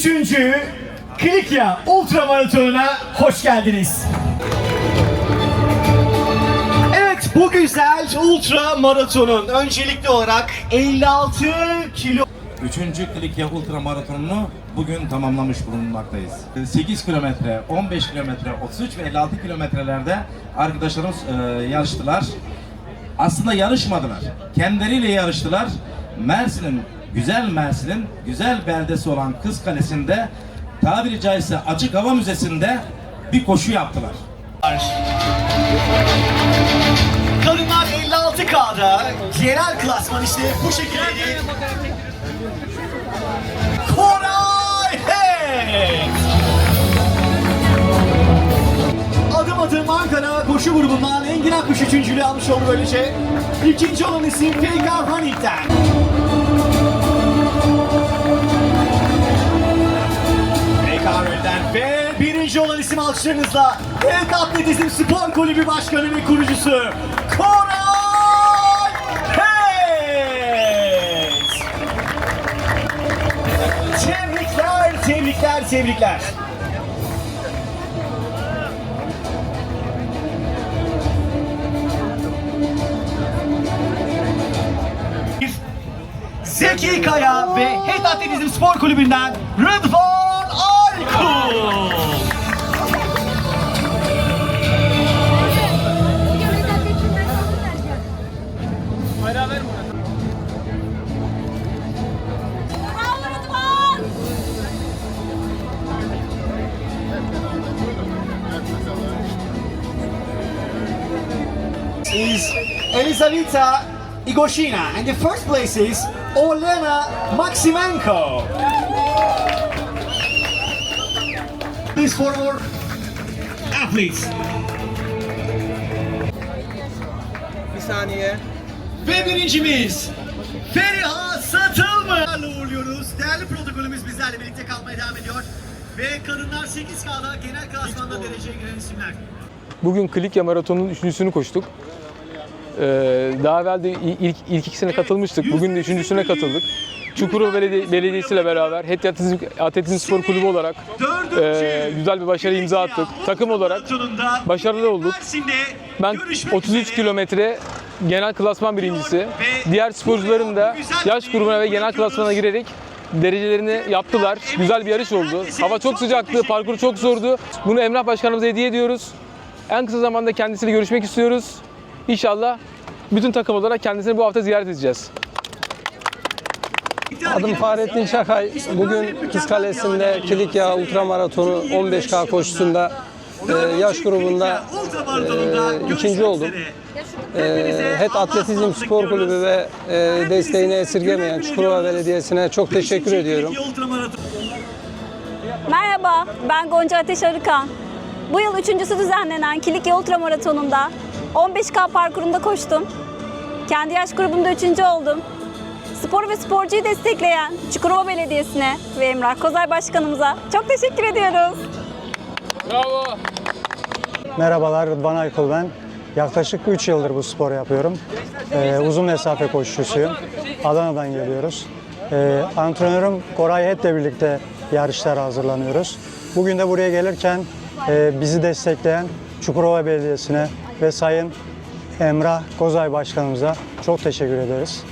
üçüncü Klikya Ultra Maratonu'na hoş geldiniz. Evet bu güzel Ultra Maraton'un öncelikli olarak 56 kilo Üçüncü Klikya Ultra Maratonu'nu bugün tamamlamış bulunmaktayız. 8 kilometre, 15 kilometre, 33 ve 56 kilometrelerde arkadaşlarımız e, yarıştılar. Aslında yarışmadılar. Kendileriyle yarıştılar. Mersin'in, güzel Mersin'in güzel beldesi olan Kız Kalesi'nde tabiri caizse açık hava müzesinde bir koşu yaptılar. Kadınlar 56K'da genel klasman işte bu şekilde. Koray Head! Adım adım Ankara koşu grubundan Engin Akkuş üçüncülüğü almış oldu böylece. İkinci olan isim Peygar Hanik'ten. Birinci olan isim alkışlarınızla Devlet Atletizm Spor Kulübü Başkanı ve kurucusu Koray Head! Tebrikler, tebrikler, tebrikler. Zeki Kaya ve Het Atletizm Spor Kulübü'nden Rıdvan Aykul. İs Elizaveta Igoshina and the first place is Olena Maximenko. Please for our athletes. Bir saniye. Ve birincimiz Feriha Satılmaz'la uğurluyoruz. Değerli protokolümüz bizlerle birlikte kalmaya devam ediyor. Ve kadınlar 8K'da genel klasmanda dereceye giren isimler. Bugün Klikya Maratonu'nun üçüncüsünü koştuk. Ee, daha evvel de ilk, ilk ikisine katılmıştık. Bugün de üçüncüsüne katıldık. Çukurova Beledi- Belediyesi ile beraber Het Atletizm, Atletizm Spor Kulübü olarak e, güzel bir başarı imza attık. Takım olarak başarılı olduk. Ben 33 kilometre genel klasman birincisi. Diğer sporcuların da yaş grubuna ve genel klasmana girerek derecelerini yaptılar. Güzel bir yarış oldu. Hava çok sıcaktı, parkur çok zordu. Bunu Emrah Başkanımıza hediye ediyoruz. En kısa zamanda kendisiyle görüşmek istiyoruz. İnşallah bütün takım olarak kendisini bu hafta ziyaret edeceğiz. Adım Fahrettin Şakay. Bugün Kız Kalesi'nde Kilikya Ultramaratonu 15K koşusunda e, yaş grubunda e, ikinci oldum. E, Het Atletizm Spor Kulübü ve e, desteğini esirgemeyen Çukurova Belediyesi'ne çok teşekkür ediyorum. Merhaba, ben Gonca Ateş Arıkan. Bu yıl üçüncüsü düzenlenen Kilikya Ultramaratonu'nda 15K parkurunda koştum. Kendi yaş grubumda üçüncü oldum. Spor ve sporcuyu destekleyen Çukurova Belediyesi'ne ve Emrah Kozay Başkanımıza çok teşekkür ediyoruz. Bravo. Merhabalar Rıdvan Aykul ben. Yaklaşık 3 yıldır bu sporu yapıyorum. Ee, uzun mesafe koşucusuyum. Adana'dan geliyoruz. Ee, antrenörüm Koray Het'le birlikte yarışlara hazırlanıyoruz. Bugün de buraya gelirken e, bizi destekleyen Çukurova Belediyesi'ne ve Sayın Emrah Kozay Başkanımıza çok teşekkür ederiz.